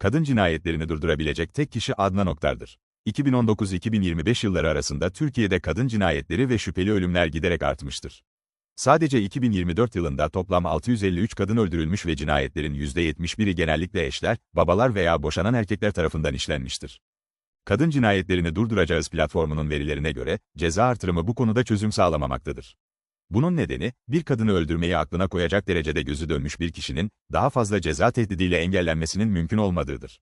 kadın cinayetlerini durdurabilecek tek kişi Adnan Oktar'dır. 2019-2025 yılları arasında Türkiye'de kadın cinayetleri ve şüpheli ölümler giderek artmıştır. Sadece 2024 yılında toplam 653 kadın öldürülmüş ve cinayetlerin %71'i genellikle eşler, babalar veya boşanan erkekler tarafından işlenmiştir. Kadın cinayetlerini durduracağız platformunun verilerine göre, ceza artırımı bu konuda çözüm sağlamamaktadır. Bunun nedeni, bir kadını öldürmeyi aklına koyacak derecede gözü dönmüş bir kişinin, daha fazla ceza tehdidiyle engellenmesinin mümkün olmadığıdır.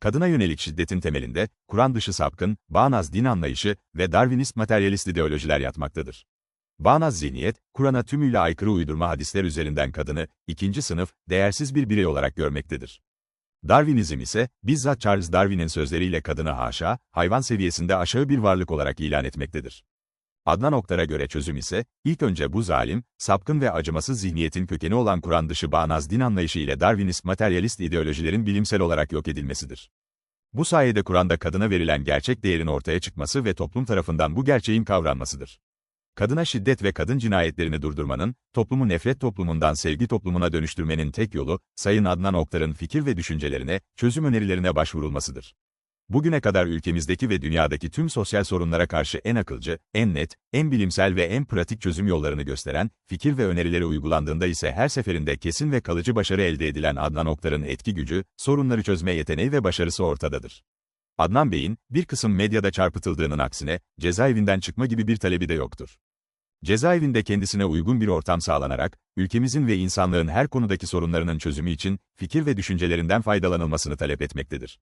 Kadına yönelik şiddetin temelinde, Kur'an dışı sapkın, bağnaz din anlayışı ve Darwinist materyalist ideolojiler yatmaktadır. Bağnaz zihniyet, Kur'an'a tümüyle aykırı uydurma hadisler üzerinden kadını, ikinci sınıf, değersiz bir birey olarak görmektedir. Darwinizm ise, bizzat Charles Darwin'in sözleriyle kadını haşa, hayvan seviyesinde aşağı bir varlık olarak ilan etmektedir. Adnan Oktar'a göre çözüm ise, ilk önce bu zalim, sapkın ve acımasız zihniyetin kökeni olan Kur'an dışı bağnaz din anlayışı ile Darwinist materyalist ideolojilerin bilimsel olarak yok edilmesidir. Bu sayede Kur'an'da kadına verilen gerçek değerin ortaya çıkması ve toplum tarafından bu gerçeğin kavranmasıdır. Kadına şiddet ve kadın cinayetlerini durdurmanın, toplumu nefret toplumundan sevgi toplumuna dönüştürmenin tek yolu, Sayın Adnan Oktar'ın fikir ve düşüncelerine, çözüm önerilerine başvurulmasıdır. Bugüne kadar ülkemizdeki ve dünyadaki tüm sosyal sorunlara karşı en akılcı, en net, en bilimsel ve en pratik çözüm yollarını gösteren, fikir ve önerileri uygulandığında ise her seferinde kesin ve kalıcı başarı elde edilen Adnan Oktar'ın etki gücü, sorunları çözme yeteneği ve başarısı ortadadır. Adnan Bey'in, bir kısım medyada çarpıtıldığının aksine, cezaevinden çıkma gibi bir talebi de yoktur. Cezaevinde kendisine uygun bir ortam sağlanarak, ülkemizin ve insanlığın her konudaki sorunlarının çözümü için, fikir ve düşüncelerinden faydalanılmasını talep etmektedir.